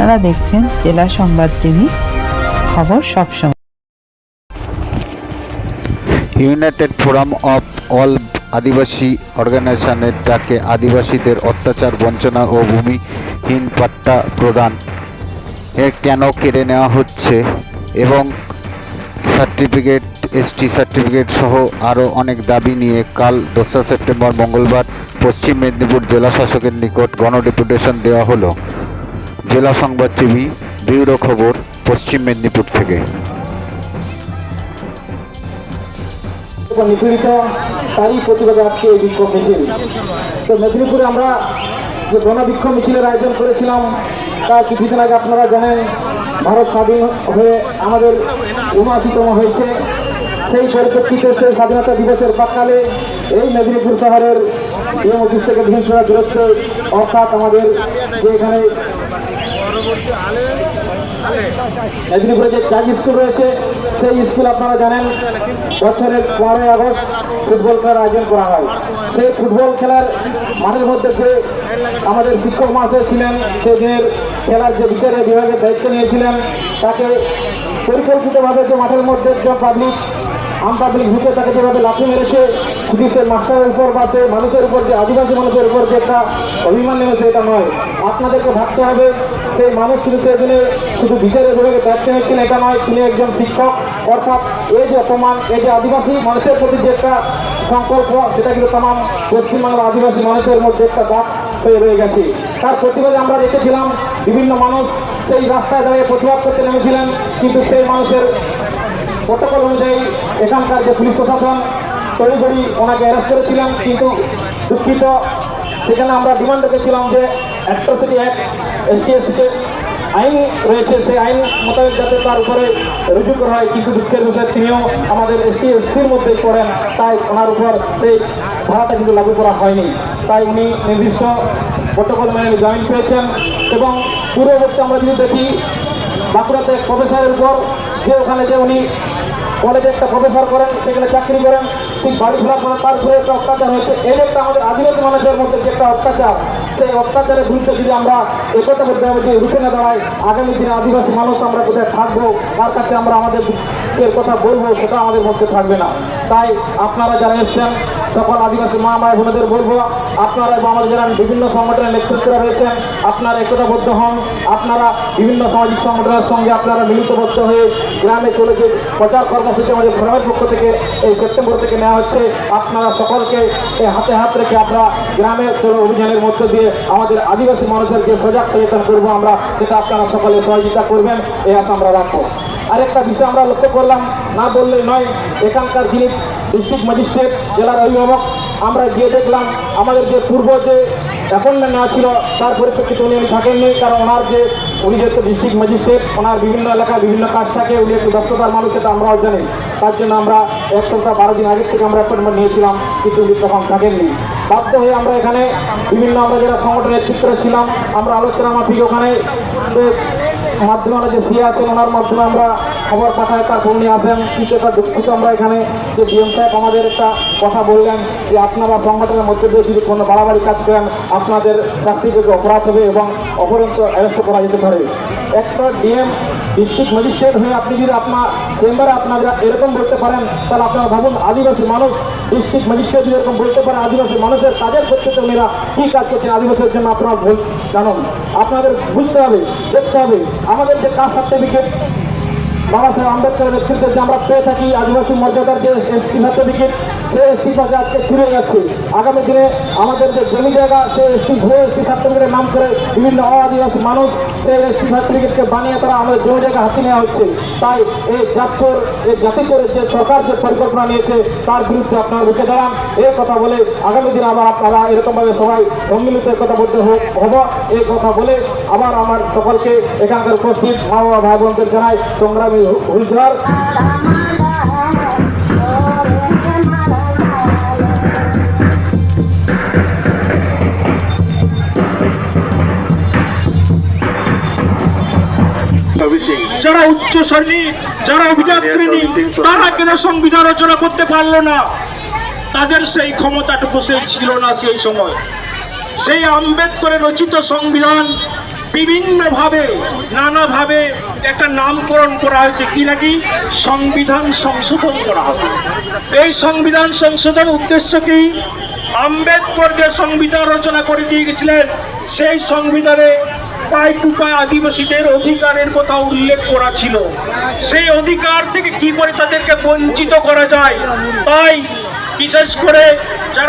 আপনারা দেখছেন জেলা সংবাদ টিভি খবর সবসময় United Forum of All Adivasi অর্গানাইজেশনের ডাকে আদিবাসীদের অত্যাচার, বঞ্চনা ও ভূমিহীন পাট্টা প্রদান। এ কেন কেড়ে নেওয়া হচ্ছে? এবং সার্টিফিকেট, এসটি সার্টিফিকেট সহ আরও অনেক দাবি নিয়ে কাল দোসরা সেপ্টেম্বর মঙ্গলবার পশ্চিম মেদিনীপুর জেলা শাসকের নিকট গণডেপুটেশন দেওয়া হলো। জেলা সংবাদ টিভি, ব্যুরো খবর, পশ্চিম মেদিনীপুর থেকে। নিপীড়িত তারই প্রতিবাদে আজকে এই বিক্ষোভ মিছিল। তো মেদিনীপুরে আমরা যে গণবিক্ষোভ মিছিলের আয়োজন করেছিলাম তার কিছুদিন আগে আপনারা জানেন, ভারত স্বাধীন হয়ে আমাদের উনআশিতম হয়েছে। সেই পরিপ্রেক্ষিতে সেই স্বাধীনতা দিবসের প্রাকালে এই মেদিনীপুর শহরের ডিএম অফিস থেকে বিধানসভা দূরত্ব অর্থাৎ আমাদের যে এখানে মেদিনীপুরে যে চার্জ স্কুল রয়েছে, সেই স্কুল আপনারা জানেন, বছরের পনেরোই আগস্ট ফুটবল খেলার আয়োজন করা হয়। সেই ফুটবল খেলার মাঠের মধ্যে যে আমাদের শিক্ষক মহাশয় ছিলেন সেই দিনের খেলার যে বিচারের বিভাগের দায়িত্ব নিয়েছিলেন, তাকে পরিকল্পিতভাবে যে মাঠের মধ্যে যে পাবলিক আমপাবলিক ঢুকে তাকে যেভাবে লাঠি মেরেছে পুলিশের মাস্টারের উপর বা সে মানুষের উপর যে আদিবাসী মানুষের উপর যে একটা অভিমান নেমেছে, এটা নয়। আপনাদেরকে ভাবতে হবে, সেই মানুষ শুধু সেদিনে শুধু বিচারের বিভাগে দায়িত্ব নিচ্ছেন এটা নয়, তিনি একজন শিক্ষক। অর্থাৎ এই যে অপমান, এই যে আদিবাসী মানুষের প্রতি যে একটা সংকল্প, সেটা কিন্তু তাম পশ্চিমবাংলার আদিবাসী মানুষের মধ্যে একটা দাগ হয়ে রয়ে গেছে। তার প্রতিবাদে আমরা দেখেছিলাম বিভিন্ন মানুষ সেই রাস্তায় দাঁড়িয়ে প্রতিবাদ করতে নেমেছিলেন, কিন্তু সেই মানুষের প্রোটোকল অনুযায়ী এখানকার যে পুলিশ প্রশাসন তড়িঘড়ি ওনাকে অ্যারেস্ট করেছিলাম, কিন্তু দুঃখিত। সেখানে আমরা ডিমান্ড রেখেছিলাম যে অ্যাট্রোসিটি অ্যাক্ট এসটিএসিতে আইন রয়েছে, সেই আইন মোতাবেক যাতে তার উপরে রুজু করা হয়, কিন্তু দুঃখের বিষয়, তিনিও আমাদের এসটি এসসির মধ্যে পড়েন, তাই ওনার উপর সেই ধারাটা কিন্তু লাগু করা হয়নি। তাই উনি নির্দিষ্ট প্রোটোকল মেনে জয়েন পেয়েছেন এবং পূর্ববর্তী আমরা যদি দেখি, বাঁকুড়াতে প্রফেসরের উপর, যে ওখানে যে উনি কলেজে একটা প্রফেসর করেন, সেখানে চাকরি করেন, ঠিক বাড়ি ফেরার করেন তার উপরে একটা অত্যাচার হয়েছে। এর একটা আমাদের আদিবাসী মানুষের মধ্যে যে একটা অত্যাচার, সেই অত্যাচারের বিরুদ্ধে যদি আমরা একতা বলতে হবে যে রুখে না দাঁড়াই, আগামী দিনে আদিবাসী মানুষ আমরা কোথায় থাকব তার কাছে আমরা আমাদের কথা বলব, সেটা আমাদের মধ্যে থাকবে না। তাই আপনারা যারা এসছেন সকল আদিবাসী মা মায় বোনদের বলব, আপনারা আমাদের যারা বিভিন্ন সংগঠনের নেতৃত্বরা রয়েছেন, আপনারা একতাবদ্ধ হন। আপনারা বিভিন্ন সামাজিক সংগঠনের সঙ্গে আপনারা মিলিতবদ্ধ হয়ে গ্রামে চলে যে প্রচার কর্মসূচি আমাদের ফোরামের পক্ষ থেকে, এই সেপ্টেম্বর থেকে নেওয়া হচ্ছে। আপনারা সকলকে হাতে হাত রেখে আমরা গ্রামে চলো অভিযানের মধ্য দিয়ে আমাদের আদিবাসী মানুষদেরকে সজাগ সচেতন করব আমরা, সেটা আপনারা সকলে সহযোগিতা করবেন এই আশা আমরা রাখব। আরেকটা বিষয় আমরা লক্ষ্য করলাম, না বললেই নয়, এখানকার যিনি ডিস্ট্রিক্ট ম্যাজিস্ট্রেট, জেলার অভিভাবক, আমরা গিয়ে দেখলাম আমাদের যে পূর্ব যে অ্যাপয়েন্টমেন্ট নেওয়া ছিল, তার পরিপ্রেক্ষিতে উনি থাকেননি, কারণ ওনার যে, উনি যেহেতু ডিস্ট্রিক্ট ম্যাজিস্ট্রেট ওনার বিভিন্ন এলাকায় বিভিন্ন কাজ থাকে, উনি একটু দক্ষতার মানুষ, সেটা আমরাও জানি। তার জন্য আমরা এক সপ্তাহ বারো দিন আগের থেকে আমরা অ্যাপয়েন্টমেন্ট নিয়েছিলাম, কিন্তু উনি তখন থাকেননি। বাধ্য হয়ে আমরা এখানে বিভিন্ন, আমরা যারা সংগঠনের চিত্রে ছিলাম, আমরা আলোচনা মাফিক ওখানে মাধ্যমে আমরা যে সিয়া আছেন, ওনার মাধ্যমে আমরা খবর পাঠাই ফোন নিয়ে আসেন। কিন্তু একটা দুঃখিত আমরা এখানে যে ডিএম সাহেব আমাদের একটা কথা বললেন যে আপনারা সংগঠনের মধ্যে দিয়ে যদি কোনো বাড়াবাড়ি কাজ করেন, আপনাদের চাকরি থেকে অপরাধ হবে এবং অপরন্ত অ্যারেস্ট করা যেতে পারে। একটা ডিএম ডিস্ট্রিক্ট ম্যাজিস্ট্রেট হয়ে আপনি যদি আপনার চেম্বারে আপনারা এরকম বলতে পারেন, তাহলে আপনারা ভাবুন আদিবাসী মানুষ, ডিস্ট্রিক্ট ম্যাজিস্ট্রেট যদি এরকম বলতে পারে আদিবাসী মানুষের কাজের ক্ষেত্রে মেয়েরা কী কাজ করছেন আদিবাসীর জন্য আপনারা জানুন। আপনাদের বুঝতে হবে, দেখতে হবে। আমাদের যে কাস্ট সার্টিফিকেট বাবা সাহেব আম্বেদকরের নেতৃত্বে যে আমরা পেয়ে থাকি আদিবাসী মর্যাদার যে এসটি সার্টিফিকেট সেই এসটি পাশে আজকে ফিরে যাচ্ছে। আগামী দিনে আমাদের যে জমি জায়গা, সেই এসটি ভুয়ো এসটি সার্টিফিকেটের নাম করে বিভিন্ন অআদিবাসী মানুষ সেই এসটি সার্টিফিকেটকে বানিয়ে তারা আমাদের জমি জায়গা হাতে নেওয়া হচ্ছে। তাই এই জাতকর, এই জাতি করে যে সরকার যে পরিকল্পনা নিয়েছে, তার বিরুদ্ধে আপনারা রুখে দাঁড়ান। এই কথা বলে আগামী দিনে আবার আপনারা এরকমভাবে সবাই সম্মিলিত একতাবদ্ধ হোক হব। এই কথা বলে আবার আমার সকলকে এখানকার উপস্থিত মা ভাই বোনদের জানাই সংগ্রামী হুলঝার যারা উচ্চ শ্রেণি যারা অভিজাত শ্রেণি তারা কেন সংবিধান রচনা করতে পারল না? তাদের সেই ক্ষমতাটুকু সেই ছিল না সেই সময়। সেই আম্বেদকরের রচিত সংবিধান বিভিন্নভাবে, নানাভাবে একটা নামকরণ করা হয়েছে। কি নাকি? সংবিধান সংশোধন করা হবে। এই সংবিধান সংশোধন উদ্দেশ্য কি? আম্বেদকর যে সংবিধান রচনা করে দিয়ে গেছিলেন। সেই সংবিধানে পাই টু আদিবাসীদের অধিকারের কথা উল্লেখ করা ছিল। সেই অধিকার থেকে কি করে তাদেরকে বঞ্চিত করা যায়? তাই বিশেষ করে যারা